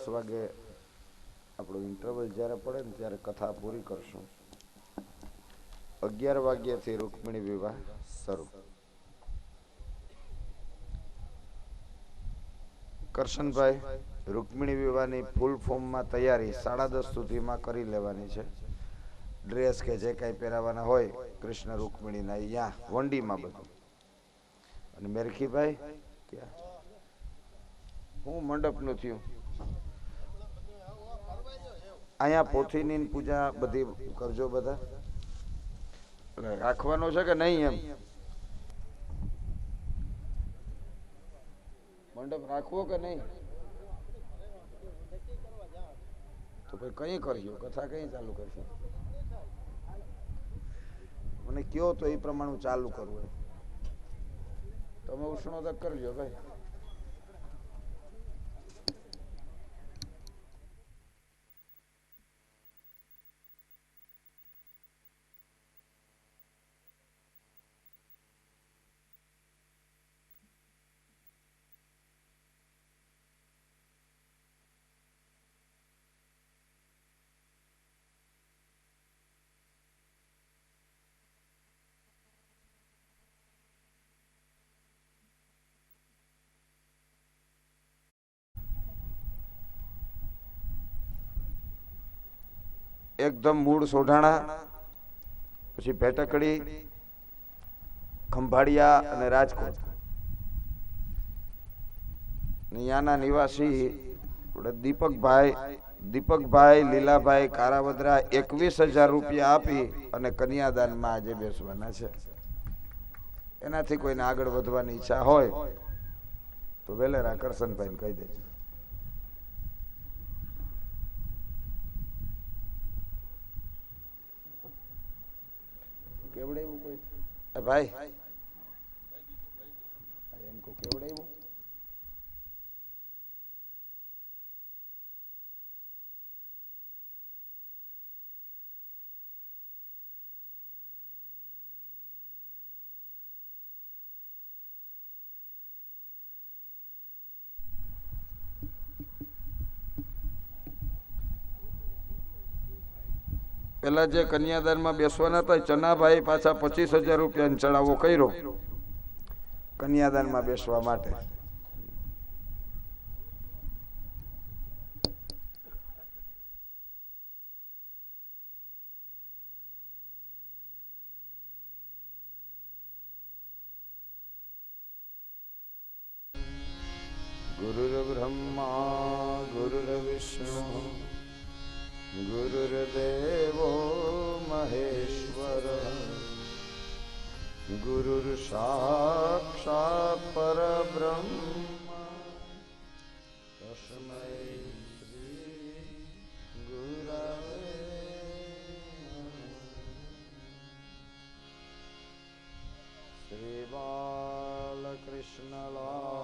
દસ વાગે આપણું ઇન્ટરવલ જ્યારે પડે ને ત્યારે કથા પૂરી કરશું. અગિયાર વાગ્યાથી રૂકમિણી વિવાહ શરૂ. કરશનભાઈ, રૂકમિણી વિવાહની ફૂલ ફોર્મમાં તૈયારી સાડા દસ સુધીમાં કરી લેવાની છે. ડ્રેસ કે જે કાંઈ પહેરાવાના હોય, કૃષ્ણ રૂકમિણીના અહીંયા વંડીમાં બધું. અને મેરખીભાઈ, ક્યાં? હું મંડપનું થયું. અહીંયા પોથીની પૂજા બધી કરજો બધા. રાખવાનો છે કે નહીં એમ? મંડપ રાખવો કે નહીં? તો ભાઈ કઈ કરજો કથા કઈ ચાલુ કરશો? મને કયો તો એ પ્રમાણે ચાલુ કરવું તમે ઉષ્ણોદક કરજો ભાઈ. એકદમ મૂળ સોઢાણા, પછી ભેટકડી, ખંભાળિયા અને રાજકોટ. અહીંયાના નિવાસી દીપકભાઈ દીપકભાઈ, લીલાભાઈ કારાવદરા એકવીસ હજાર રૂપિયા આપી અને કન્યાદાનમાં આજે બેસવાના છે. એનાથી કોઈને આગળ વધવાની ઈચ્છા હોય તો વેલેરા કરશનભાઈને કહી દેજો કેવડાવ્યું કોઈ એ ભાઈ. એમ કો કેવડાવ્યું પેલા જે કન્યાદાનમાં બેસવાના હતા ચનાભાઈ પાછા પચીસ હજાર રૂપિયા ચડાવો કર્યો. કન્યાદાનમાં બેસવા માટે. ગુરુર્બ્રહ્મા ગુરુર્વિષ્ણુ गुरुर्देवो महेश्वर। गुरुर्साक्षात् परब्रह्म। तस्मै श्री गुरवे। श्रीबालकृष्णलाल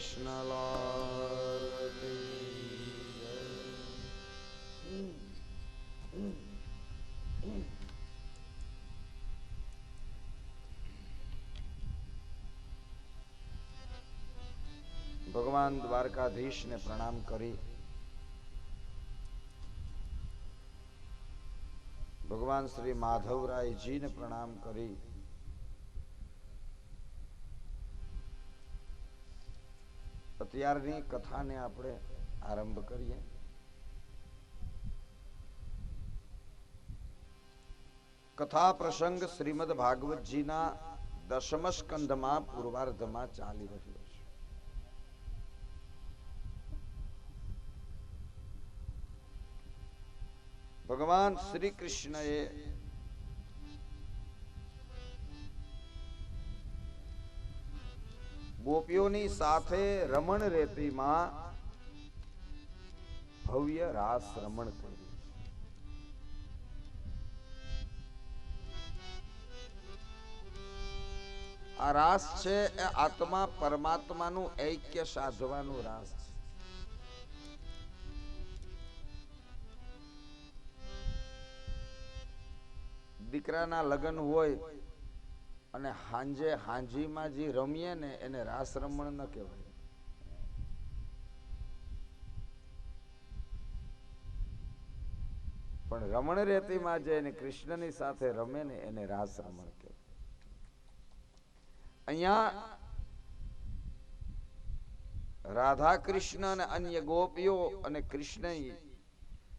કૃષ્ણલાલ. ભગવાન દ્વારકાધીશને પ્રણામ કરી ભગવાન શ્રી માધવરાયજીને પ્રણામ કરી અત્યારની કથાને આપણે આરંભ કરીએ કથા પ્રસંગ શ્રીમદ ભાગવતજીના દશમ સ્કંધમાં પૂર્વાર્ધમાં ચાલી રહ્યો છે ભગવાન શ્રી કૃષ્ણએ ગોપીઓની સાથે રમણ રેતીમાં ભવ્ય રાસ રમણ કર્યું. આ રાસ છે એ આત્મા પરમાત્માનું ઐક્ય સાધવાનું રાસ છે. દીકરાના લગ્ન હોય અને હાંજે હાંજીમાં જે રમીએ ને એને રાસ રમણ ન કહેવાય. પણ રમણ રેતીમાં જે એને કૃષ્ણની સાથે રમે ને એને રાસ રમણ કહેવાય. અહીંયા રાધા કૃષ્ણ અને અન્ય ગોપીઓ અને કૃષ્ણ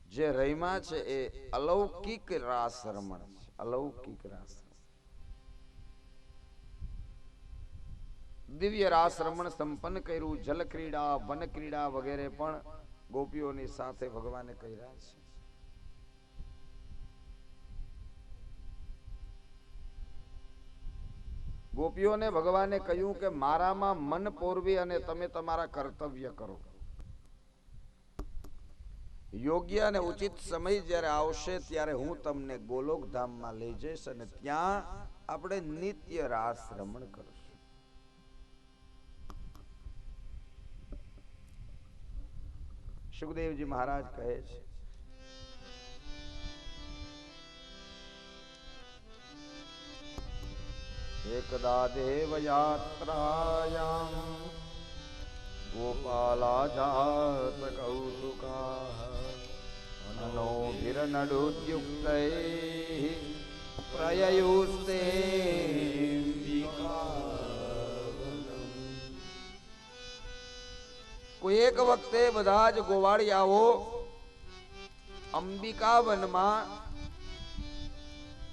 જે રહીમાં છે એ અલૌકિક રાસ રમણ છે. અલૌકિક રાસ. દિવ્ય રાસ સંપન્ન કર્યું, જલ ક્રીડા, વન ક્રીડા વગેરે પણ ગોપીઓની સાથે ભગવાને કર્યા છે. ગોપીઓને ભગવાને કહ્યું કે મારામાં મન પોરવી અને તમે તમારા કર્તવ્ય કરો. યોગ્ય અને ઉચિત સમય જ્યારે આવશે ત્યારે હું તમને ગોલોક ધામમાં લઈ જઈશ અને ત્યાં આપણે નિત્ય રાસ રમણ કરશું. સુખદેવજી મહારાજ કહે છે. એકદા દેવ યાત્રાયામ ગોપાલા જાત કૌતુકા અનનોભિરનડોદ્યુક્તૈ પ્રયયુસ્તે એક વખતે બધા જ ગોવાળિયાઓ અંબિકા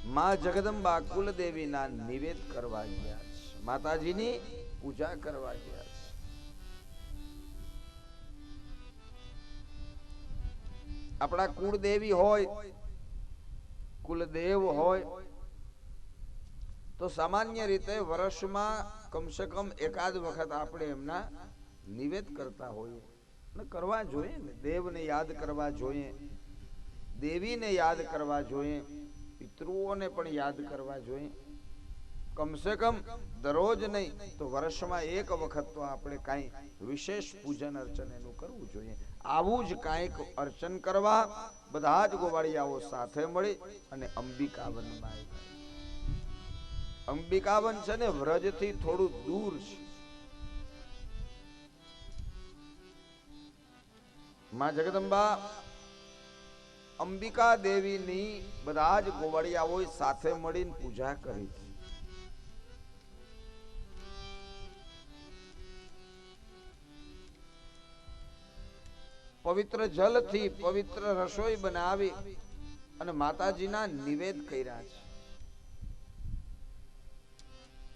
માં જગદંબા કુલદેવીના નિવેદ કરવા ગયા છે. માતાજીની પૂજા કરવા ગયા આપણા કુળદેવી હોય, કુલદેવ હોય, તો સામાન્ય રીતે વર્ષમાં કમસે કમ એકાદ વખત આપણે એમના નિવેદ કરતા હોઈએ ને કરવા જોઈએ ને. દેવને યાદ કરવા જોઈએ. દેવીને યાદ કરવા જોઈએ. પિતૃઓને પણ યાદ કરવા જોઈએ. કમસે કમ દરરોજ નહીં, તો વર્ષમાં એક વખત તો આપણે કાંઈ વિશેષ પૂજન અર્ચન એનું કરવું જોઈએ. આવું જ કાંઈક અર્ચન કરવા બધા જ ગોવાળિયાઓ સાથે મળી અને અંબિકાવનમાં આવ્યા. અંબિકાવન છે ને, વ્રજથી થોડું દૂર છે. માં જગદંબા, અંબિકા દેવીની બધા જ ગોવાળિયાઓએ સાથે મળીને પૂજા કરી. છે પવિત્ર જલથી પવિત્ર રસોઈ બનાવી અને માતાજીના નિવેદ કર્યા છે.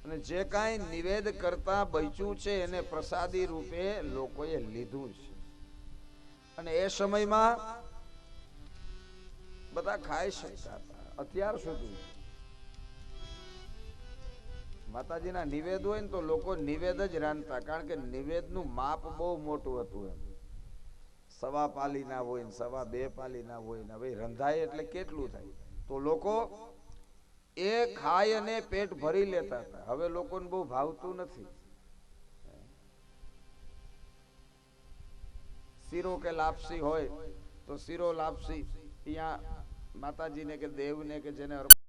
અને જે કાંઈ નિવેદ કરતા બચ્યું છે એને પ્રસાદી રૂપે લોકોએ લીધું છે. અને એ સમયમાં બધા ખાઈ શકતા અત્યાર સુધી. માતાજીના નિવેદ હોય ને તો લોકો નિવેદ જ રાંધતા, કારણ કે નિવેદનું માપ બહુ મોટું હતું એમ. સવા પાલીના હોય ને સવા બે પાલીના હોય ને, હવે રંધાય એટલે કેટલું થાય? તો લોકો એ ખાય અને પેટ ભરી લેતા હતા. હવે લોકોને બહુ ભાવતું નથી. શીરો કે લાપસી હોય તો શીરો લાપસી. ત્યાં માતાજીને કે દેવને કે જેને